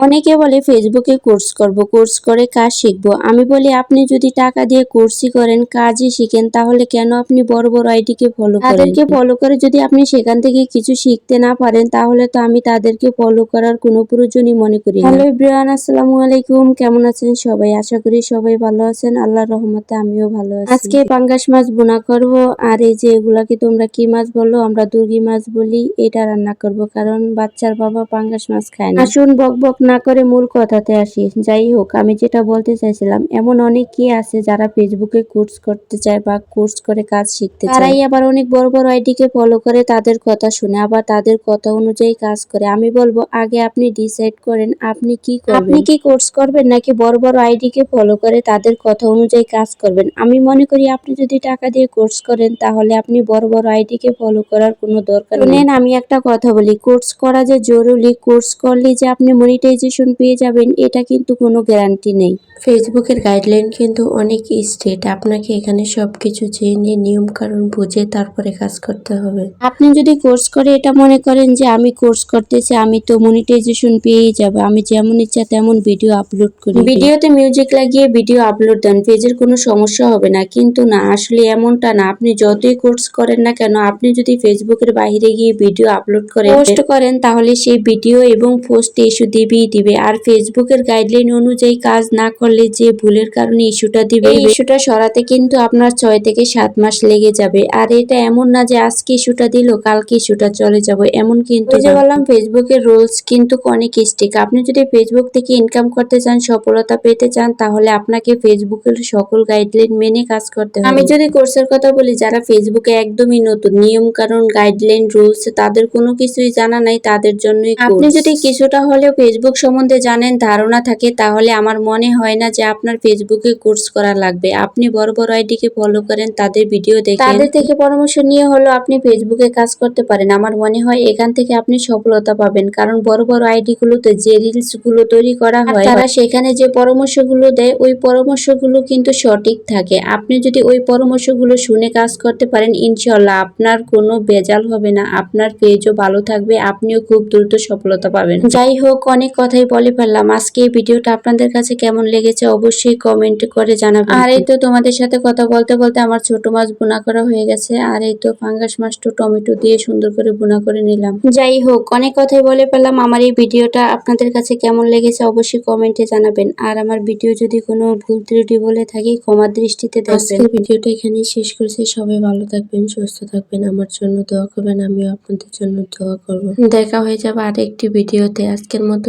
অনেকে বলে ফেসবুকে কোর্স করব কোর্স করে কাজ শিখব। আমি বলি আপনি যদি টাকা দিয়ে কোর্সই করেন কাজই শিখেন তাহলে কেন আপনি বড় বড় আইডিকে ফলো করেন? তাদেরকে ফলো করে যদি আপনি সেখান থেকে কিছু শিখতে না পারেন তাহলে তো আমি তাদেরকে ফলো করার কোনো প্রয়োজনই মনে করি হ্যালো ইব্রাহান আসসালামু আলাইকুম। কেমন আছেন সবাই? আশা করি সবাই ভালো আছেন। আল্লাহর রহমতে আমিও ভালো আছি। আজকে পাঙ্গাস মাছ বোনা করব। আর এই যে এগুলাকে তোমরা কি মাছ বলো? আমরা দুর্গি মাছ বলি। এটা রান্না করব। কারণ বাচ্চার বাবা পাঙ্গাস মাছ খায় না। আসুন বক বক না করে মূল কথাতে আসি যাই হোক আমি যেটা বলতে চাইছিলাম এমন অনেকেই আছে যারা ফেসবুকে কোর্স করতে চায় বা কোর্স করে কাজ শিখতে চায়। তারাই আবার অনেক বড় বড় আইডিকে ফলো করে তাদের কথা শুনে আবার তাদের কথা অনুযায়ী কাজ করে। আমি বলব আগে আপনি ডিসাইড করেন আপনি কি করবেন। আপনি কি কোর্স করবেন নাকি বড় বড় আইডিকে ফলো করে তাদের কথা অনুযায়ী কাজ করবেন? আমি মনে করি আপনি যদি টাকা দিয়ে কোর্স করেন তাহলে আপনি বড় বড় আইডিকে ফলো করার কোনো দরকার নেই। আমি একটা কথা বলি কোর্স করা যে জরুরি কোর্স করলে যে আপনি মনিটাইজেশন পেয়ে যাবেন এটা কিন্তু কোনো গ্যারান্টি নেই। ফেসবুকের গাইডলাইন কিন্তু অনেক স্ট্রেট আপনাকে এখানে সবকিছু জেনে নিয়ম কারণ বুঝে তারপরে কাজ করতে হবে। আপনি যদি কোর্স করে এটা মনে করেন যে আমি কোর্স করতেছি আমি তো মনিটাইজেশন পেয়েই যাব। আমি যেমন ইচ্ছা তেমন ভিডিও আপলোড করি। ভিডিওতে মিউজিক লাগিয়ে ভিডিও আপলোড দেন পেজের কোনো সমস্যা হবে না। কিন্তু না আসলে এমনটা না। আপনি যতই কোর্স করেন না কেন আপনি যদি ফেসবুকের বাইরে গিয়ে ভিডিও আপলোড করেন পোস্ট করেন তাহলে সেই ভিডিও এবং পোস্ট ইস্যু দিবেই দিবে। আর ফেসবুকের গাইডলাইন অনুযায়ী কাজ না করলে যে ভুলের কারণে ইস্যুটা দিবে এই ইস্যুটা সরাতে কিন্তু আপনার ছয় থেকে সাত মাস লেগে যাবে। আর এটা এমন না যে আজকে ইস্যুটা দিল কালকে ইস্যুটা চলে যাবে এমন কিন্তু যে বললাম ফেসবুকের রুলস কিন্তু অনেক স্ট্রিক আপনি যদি ফেসবুক থেকে ইনকাম করতে চান সফলতা পেতে চান তাহলে আপনাকে ফেসবুকের সকল গাইডলাইন মেনে কাজ করতে হবে। আমি যদি কোর্সের কথা বলি যারা ফেসবুকে একদমই নতুন নিয়ম কারণ গাইডলাইন রুলস তাদের কোনো কিছুই জানা নাই তাদের জন্যই আপনি যদি কিছুটা হলেও ফেসবুক সম্বন্ধে জানেন ধারণা থাকে তাহলে আমার মনে হয় না যে আপনার ফেসবুকে কোর্স করা লাগবে। আপনি বড় বড় আইডিকে ফলো করেন তাদের ভিডিও দেখেন। তাদের থেকে পরামর্শ নিয়ে হলো আপনি ফেসবুকে কাজ করতে পারেন। আমার মনে হয় এখান থেকে আপনি সফলতা পাবেন কারণ বড় বড় আইডি গুলোতে যে রিলসগুলো তৈরি করা হয় তারা সেখানে যে পরামর্শগুলো দেয় ওই পরামর্শগুলো কিন্তু সঠিক থাকে। আপনি যদি ওই পরামর্শগুলো শুনে কাজ করতে পারেন ইনশাল্লাহ আপনার কোনো বেজাল হবে না আপনার পেজও ভালো থাকবে আপনিও খুব দ্রুত সফলতা পাবেন। যাই হোক অনেক কথাই বলে ফেললাম। আজকে এই ভিডিওটা আপনাদের কাছে কেমন লেগেছে অবশ্যই কমেন্ট করে জানাবেন। আর এই তো তোমাদের সাথে কথা বলতে বলতে আমার ছোট মাছ বোনা করা হয়ে গেছে। আর এই তো ফাঙ্গাস মাছটা টমেটো দিয়ে সুন্দর করে বোনা করে নিলাম। যাই হোক অনেক কথাই বলে ফেললাম। আমার এই ভিডিওটা আপনাদের কাছে কেমন লেগেছে অবশ্যই কমেন্টে জানাবেন। আর আমার ভিডিও যদি কোনো ভুল ত্রুটি বলে থাকি ক্ষমার দৃষ্টিতে দেখবেন। ভিডিওটা এখানেই শেষ করছি। সবাই ভালো থাকবেন সুস্থ থাকবেন। আমার জন্য দোয়া করবেন আমিও আপনাদের জন্য দোয়া করব। দেখা হয়ে যাবে আরেকটি ভিডিওতে। আজকের মতো